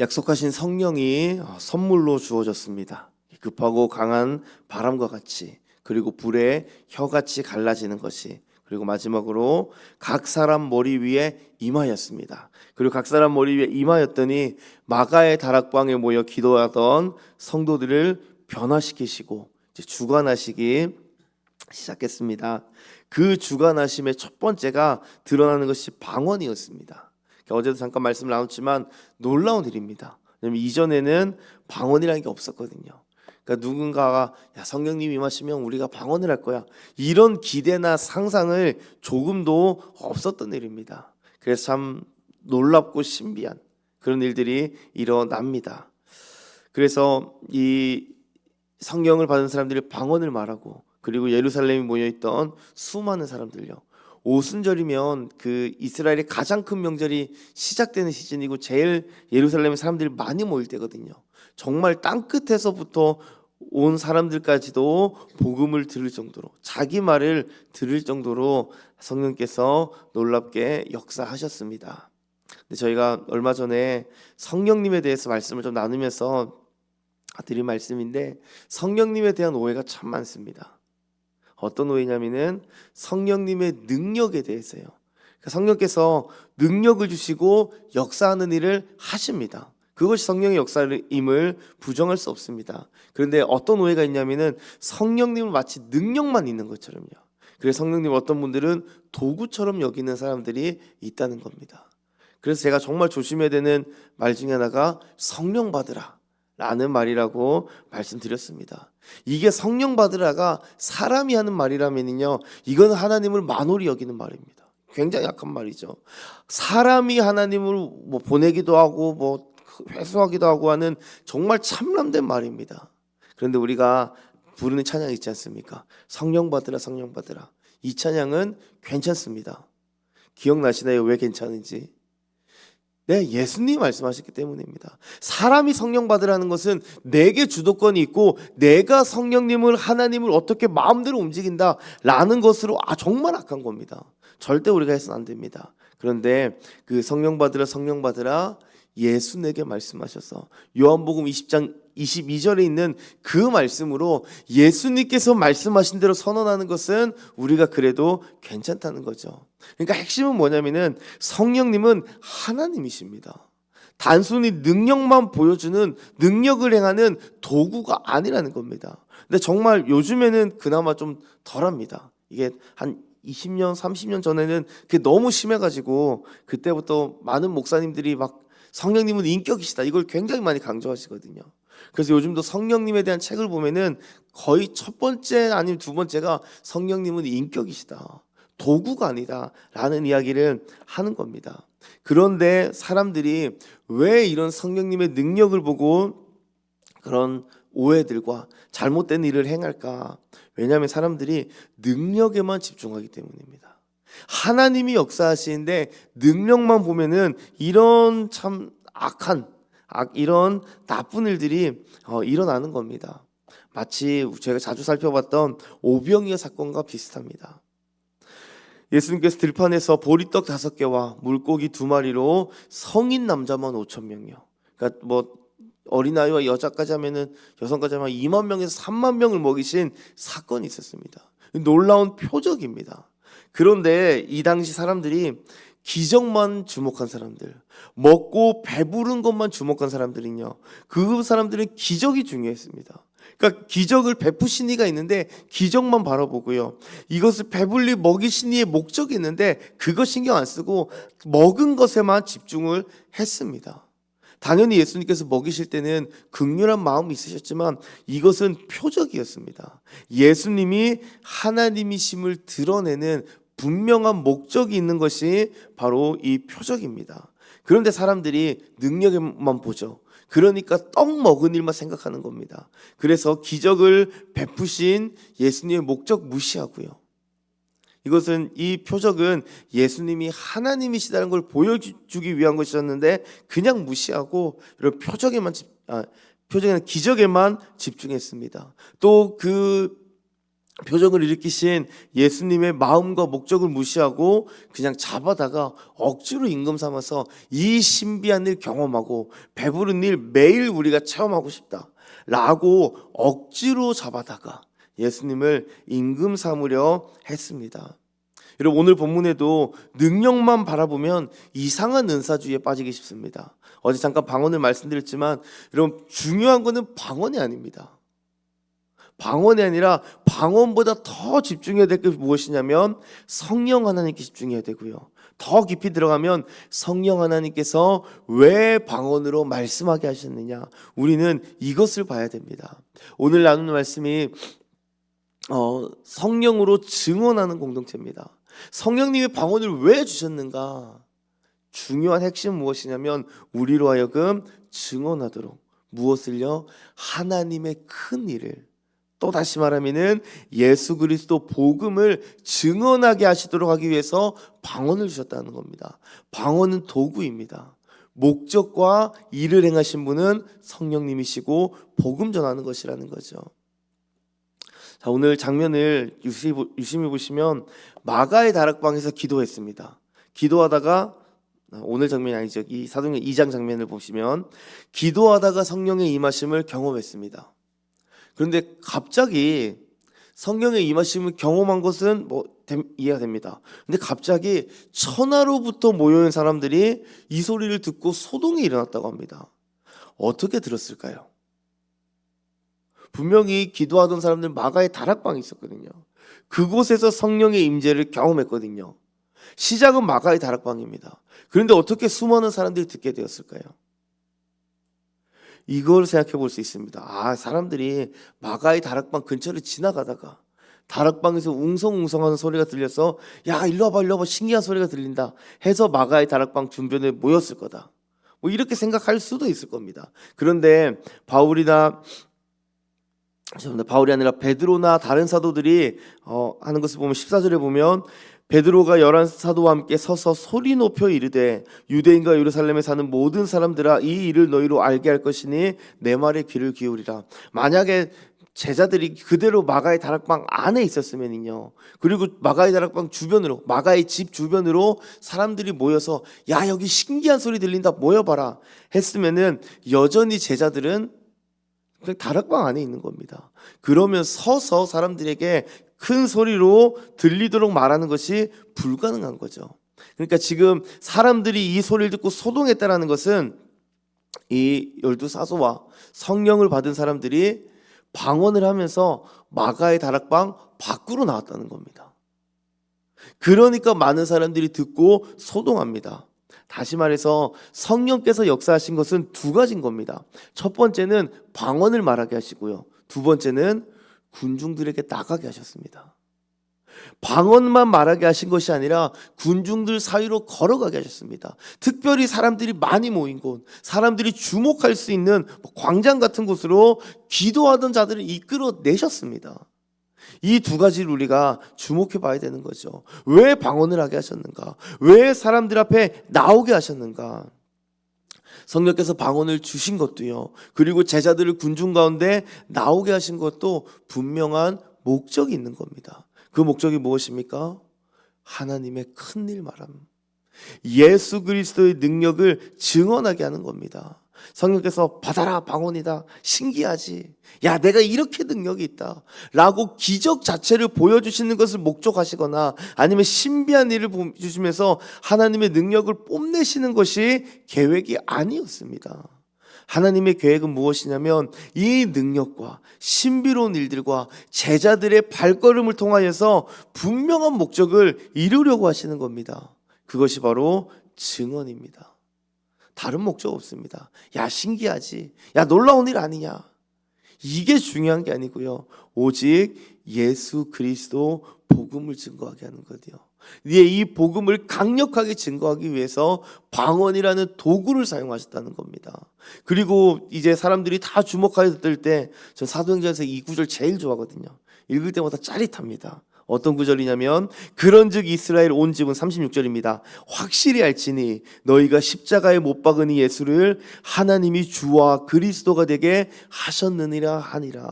약속하신 성령이 어, 선물로 주어졌습니다. 급하고 강한 바람과 같이 그리고 불에 혀같이 갈라지는 것이 그리고 마지막으로 각 사람 머리 위에 임하였습니다. 그리고 각 사람 머리 위에 임하였더니 마가의 다락방에 모여 기도하던 성도들을 변화시키시고 주관하시기 시작했습니다. 그 주관하심의 첫 번째가 드러나는 것이 방언이었습니다. 어제도 잠깐 말씀을 나눴지만 놀라운 일입니다. 왜냐면 이전에는 방언이라는 게 없었거든요. 그러니까 누군가가 야 성령님이 임하시면 우리가 방언을 할 거야 이런 기대나 상상을 조금도 없었던 일입니다. 그래서 참 놀랍고 신비한 그런 일들이 일어납니다. 그래서 이 성령을 받은 사람들이 방언을 말하고 그리고 예루살렘에 모여 있던 수많은 사람들요. 오순절이면 그 이스라엘의 가장 큰 명절이 시작되는 시즌이고 제일 예루살렘에 사람들이 많이 모일 때거든요. 정말 땅 끝에서부터 온 사람들까지도 복음을 들을 정도로 자기 말을 들을 정도로 성령께서 놀랍게 역사하셨습니다. 근데 저희가 얼마 전에 성령님에 대해서 말씀을 좀 나누면서 드린 말씀인데 성령님에 대한 오해가 참 많습니다. 어떤 오해냐면은 성령님의 능력에 대해서요. 그러니까 성령께서 능력을 주시고 역사하는 일을 하십니다. 그것이 성령의 역사임을 부정할 수 없습니다. 그런데 어떤 오해가 있냐면은 성령님은 마치 능력만 있는 것처럼요. 그래서 성령님 어떤 분들은 도구처럼 여기는 사람들이 있다는 겁니다. 그래서 제가 정말 조심해야 되는 말 중에 하나가 성령 받으라. 라는 말이라고 말씀드렸습니다. 이게 성령 받으라가 사람이 하는 말이라면요, 이건 하나님을 만홀히 여기는 말입니다. 굉장히 약한 말이죠. 사람이 하나님을 뭐 보내기도 하고 뭐 회수하기도 하고 하는 정말 참람된 말입니다. 그런데 우리가 부르는 찬양 있지 않습니까? 성령 받으라, 성령 받으라. 이 찬양은 괜찮습니다. 기억나시나요? 왜 괜찮은지? 네, 예수님 말씀하셨기 때문입니다. 사람이 성령 받으라는 것은 내게 주도권이 있고 내가 성령님을 하나님을 어떻게 마음대로 움직인다라는 것으로 아 정말 악한 겁니다. 절대 우리가 해서는 안 됩니다. 그런데 그 성령 받으라 성령 받으라 예수 내게 말씀하셔서 요한복음 20장 22절에 있는 그 말씀으로 예수님께서 말씀하신 대로 선언하는 것은 우리가 그래도 괜찮다는 거죠. 그러니까 핵심은 뭐냐면은 성령님은 하나님이십니다. 단순히 능력만 보여주는 능력을 행하는 도구가 아니라는 겁니다. 근데 정말 요즘에는 그나마 좀 덜합니다. 이게 한 20년, 30년 전에는 그게 너무 심해가지고 그때부터 많은 목사님들이 막 성령님은 인격이시다. 이걸 굉장히 많이 강조하시거든요. 그래서 요즘도 성령님에 대한 책을 보면은 거의 첫 번째 아니면 두 번째가 성령님은 인격이시다. 도구가 아니다. 라는 이야기를 하는 겁니다. 그런데 사람들이 왜 이런 성령님의 능력을 보고 그런 오해들과 잘못된 일을 행할까? 왜냐하면 사람들이 능력에만 집중하기 때문입니다. 하나님이 역사하시는데 능력만 보면은 이런 참 악한 악 이런 나쁜 일들이 어, 일어나는 겁니다. 마치 제가 자주 살펴봤던 오병이어 사건과 비슷합니다. 예수님께서 들판에서 보리떡 다섯 개와 물고기 두 마리로 성인 남자만 5천 명이요. 그러니까 뭐 어린아이와 여자까지 하면은 여성까지 하면 2만 명에서 3만 명을 먹이신 사건이 있었습니다. 놀라운 표적입니다. 그런데 이 당시 사람들이 기적만 주목한 사람들, 먹고 배부른 것만 주목한 사람들은요. 그 사람들은 기적이 중요했습니다. 그러니까 기적을 베푸신 이가 있는데 기적만 바라보고요. 이것을 배불리 먹이신 이의 목적이 있는데 그거 신경 안 쓰고 먹은 것에만 집중을 했습니다. 당연히 예수님께서 먹이실 때는 극렬한 마음이 있으셨지만 이것은 표적이었습니다. 예수님이 하나님이심을 드러내는 분명한 목적이 있는 것이 바로 이 표적입니다. 그런데 사람들이 능력에만 보죠. 그러니까 떡 먹은 일만 생각하는 겁니다. 그래서 기적을 베푸신 예수님의 목적 무시하고요. 이것은 이 표적은 예수님이 하나님이시다는 걸 보여주기 위한 것이었는데 그냥 무시하고 이런 표적에만 집, 아, 표적에는 기적에만 집중했습니다. 또 그 표정을 일으키신 예수님의 마음과 목적을 무시하고 그냥 잡아다가 억지로 임금 삼아서 이 신비한 일 경험하고 배부른 일 매일 우리가 체험하고 싶다. 라고 억지로 잡아다가 예수님을 임금 삼으려 했습니다. 여러분 오늘 본문에도 능력만 바라보면 이상한 은사주의에 빠지기 쉽습니다. 어제 잠깐 방언을 말씀드렸지만 여러분 중요한 거는 방언이 아닙니다. 방언이 아니라 방언보다 더 집중해야 될 게 무엇이냐면 성령 하나님께 집중해야 되고요. 더 깊이 들어가면 성령 하나님께서 왜 방언으로 말씀하게 하셨느냐. 우리는 이것을 봐야 됩니다. 오늘 나누는 말씀이 어, 성령으로 증언하는 공동체입니다. 성령님이 방언을 왜 주셨는가? 중요한 핵심 무엇이냐면 우리로 하여금 증언하도록 무엇을요? 하나님의 큰 일을 또 다시 말하면은 예수 그리스도 복음을 증언하게 하시도록 하기 위해서 방언을 주셨다는 겁니다. 방언은 도구입니다. 목적과 일을 행하신 분은 성령님이시고 복음 전하는 것이라는 거죠. 자, 오늘 장면을 유심히, 보시면 마가의 다락방에서 기도했습니다. 기도하다가 아, 오늘 장면이 아니죠. 이 사도행전 2장 장면을 보시면 기도하다가 성령의 임하심을 경험했습니다. 그런데 갑자기 성령의 임하심을 경험한 것은 뭐 됨- 이해가 됩니다. 근데 갑자기 천하로부터 모여온 사람들이 이 소리를 듣고 소동이 일어났다고 합니다. 어떻게 들었을까요? 분명히 기도하던 사람들 마가의 다락방이 있었거든요. 그곳에서 성령의 임재를 경험했거든요. 시작은 마가의 다락방입니다. 그런데 어떻게 수많은 사람들이 듣게 되었을까요? 이걸 생각해 볼 수 있습니다. 아, 사람들이 마가의 다락방 근처를 지나가다가 다락방에서 웅성웅성하는 소리가 들려서 야, 일로 와봐, 일로 와봐, 신기한 소리가 들린다 해서 마가의 다락방 주변에 모였을 거다. 뭐 이렇게 생각할 수도 있을 겁니다. 그런데 바울이나. 바울이 아니라 베드로나 다른 사도들이 어, 하는 것을 보면 14절에 보면 베드로가 열한 사도와 함께 서서 소리 높여 이르되 유대인과 예루살렘에 사는 모든 사람들아 이 일을 너희로 알게 할 것이니 내 말에 귀를 기울이라. 만약에 제자들이 그대로 마가의 다락방 안에 있었으면요. 그리고 마가의 다락방 주변으로 마가의 집 주변으로 사람들이 모여서 야 여기 신기한 소리 들린다 모여봐라 했으면은 여전히 제자들은 그냥 다락방 안에 있는 겁니다. 그러면 서서 사람들에게 큰 소리로 들리도록 말하는 것이 불가능한 거죠. 그러니까 지금 사람들이 이 소리를 듣고 소동했다라는 것은 이 열두 사도와 성령을 받은 사람들이 방언을 하면서 마가의 다락방 밖으로 나왔다는 겁니다. 그러니까 많은 사람들이 듣고 소동합니다. 다시 말해서 성령께서 역사하신 것은 두 가지인 겁니다. 첫 번째는 방언을 말하게 하시고요. 두 번째는 군중들에게 나가게 하셨습니다. 방언만 말하게 하신 것이 아니라 군중들 사이로 걸어가게 하셨습니다. 특별히 사람들이 많이 모인 곳, 사람들이 주목할 수 있는 뭐 광장 같은 곳으로 기도하던 자들을 이끌어 내셨습니다. 이 두 가지를 우리가 주목해 봐야 되는 거죠. 왜 방언을 하게 하셨는가? 왜 사람들 앞에 나오게 하셨는가? 성령께서 방언을 주신 것도요. 그리고 제자들을 군중 가운데 나오게 하신 것도 분명한 목적이 있는 겁니다. 그 목적이 무엇입니까? 하나님의 큰 일 말함. 예수 그리스도의 능력을 증언하게 하는 겁니다. 성령께서 받아라 방언이다. 신기하지. 야 내가 이렇게 능력이 있다. 라고 기적 자체를 보여주시는 것을 목적하시거나 아니면 신비한 일을 보여주시면서 하나님의 능력을 뽐내시는 것이 계획이 아니었습니다. 하나님의 계획은 무엇이냐면 이 능력과 신비로운 일들과 제자들의 발걸음을 통하여서 분명한 목적을 이루려고 하시는 겁니다. 그것이 바로 증언입니다 다른 목적 없습니다. 야, 신기하지. 야, 놀라운 일 아니냐. 이게 중요한 게 아니고요. 오직 예수 그리스도 복음을 증거하게 하는 거죠. 이 복음을 강력하게 증거하기 위해서 방언이라는 도구를 사용하셨다는 겁니다. 그리고 이제 사람들이 다 주목하여 들 때, 전 사도행전에서 이 구절 제일 좋아하거든요. 읽을 때마다 짜릿합니다. 어떤 구절이냐면 그런즉 이스라엘 온 집은 36절입니다. 확실히 알지니 너희가 십자가에 못 박은 이 예수를 하나님이 주와 그리스도가 되게 하셨느니라 하니라.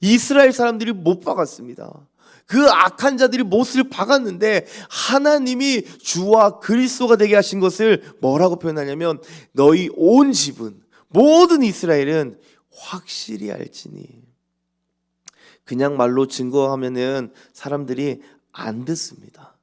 이스라엘 사람들이 못 박았습니다. 그 악한 자들이 못을 박았는데 하나님이 주와 그리스도가 되게 하신 것을 뭐라고 표현하냐면 너희 온 집은 모든 이스라엘은 확실히 알지니 그냥 말로 증거하면은 사람들이 안 듣습니다.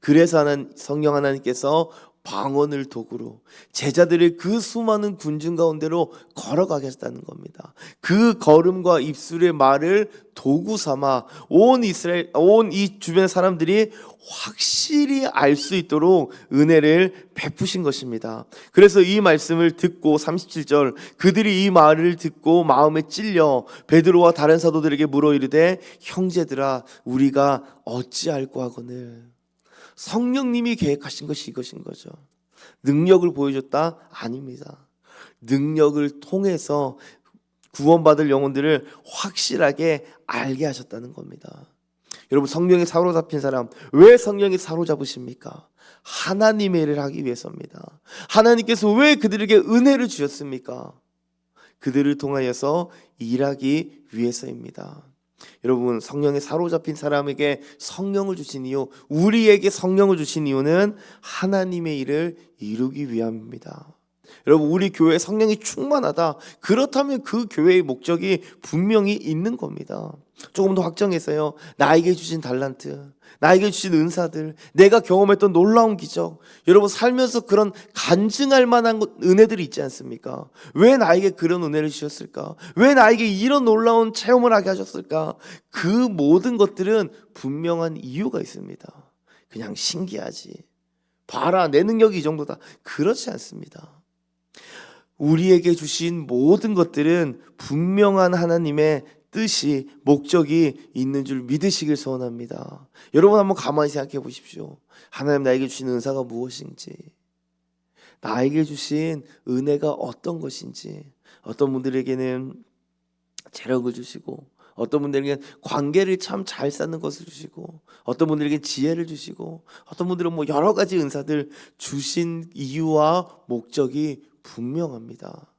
그래서 하는 성령 하나님께서 방언을 도구로 제자들을 그 수많은 군중 가운데로 걸어가게 했다는 겁니다. 그 걸음과 입술의 말을 도구 삼아 온 이스라엘 온 이 주변 사람들이 확실히 알 수 있도록 은혜를 베푸신 것입니다. 그래서 이 말씀을 듣고 37절 그들이 이 말을 듣고 마음에 찔려 베드로와 다른 사도들에게 물어 이르되 형제들아 우리가 어찌할꼬 하거늘 성령님이 계획하신 것이 이것인 거죠. 능력을 보여줬다? 아닙니다. 능력을 통해서 구원받을 영혼들을 확실하게 알게 하셨다는 겁니다. 여러분 성령에 사로잡힌 사람 왜 성령이 사로잡으십니까? 하나님의 일을 하기 위해서입니다. 하나님께서 왜 그들에게 은혜를 주셨습니까? 그들을 통하여서 일하기 위해서입니다. 여러분 성령에 사로잡힌 사람에게 성령을 주신 이유, 우리에게 성령을 주신 이유는 하나님의 일을 이루기 위함입니다. 여러분 우리 교회 성령이 충만하다. 그렇다면 그 교회의 목적이 분명히 있는 겁니다. 조금 더 확정해서요. 나에게 주신 달란트, 나에게 주신 은사들, 내가 경험했던 놀라운 기적. 여러분 살면서 그런 간증할 만한 것- 은혜들이 있지 않습니까? 왜 나에게 그런 은혜를 주셨을까? 왜 나에게 이런 놀라운 체험을 하게 하셨을까? 그 모든 것들은 분명한 이유가 있습니다. 그냥 신기하지. 봐라, 내 능력이 이 정도다. 그렇지 않습니다. 우리에게 주신 모든 것들은 분명한 하나님의 뜻이 목적이 있는 줄 믿으시길 소원합니다. 여러분 한번 가만히 생각해 보십시오. 하나님 나에게 주신 은사가 무엇인지, 나에게 주신 은혜가 어떤 것인지, 어떤 분들에게는 재력을 주시고, 어떤 분들에게는 관계를 참 잘 쌓는 것을 주시고, 어떤 분들에게 지혜를 주시고, 어떤 분들은 뭐 여러 가지 은사들 주신 이유와 목적이 분명합니다.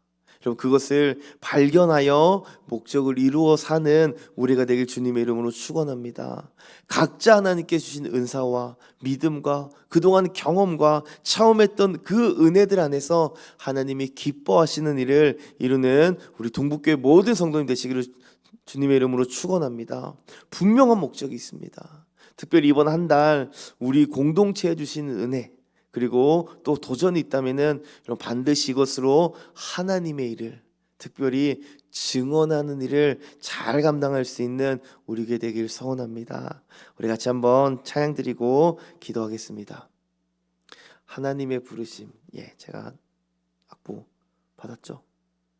여러분 그것을 발견하여 목적을 이루어 사는 우리가 되길 주님의 이름으로 축원합니다. 각자 하나님께 주신 은사와 믿음과 그동안 경험과 체험했던 그 은혜들 안에서 하나님이 기뻐하시는 일을 이루는 우리 동북교회 모든 성도님 되시기를 주님의 이름으로 축원합니다. 분명한 목적이 있습니다. 특별히 이번 한 달 우리 공동체에 주신 은혜 그리고 또 도전이 있다면은 이런 반드시 이것으로 하나님의 일을 특별히 증언하는 일을 잘 감당할 수 있는 우리에게 되길 소원합니다. 우리 같이 한번 찬양 드리고 기도하겠습니다. 하나님의 부르심, 예, 제가 악보 받았죠.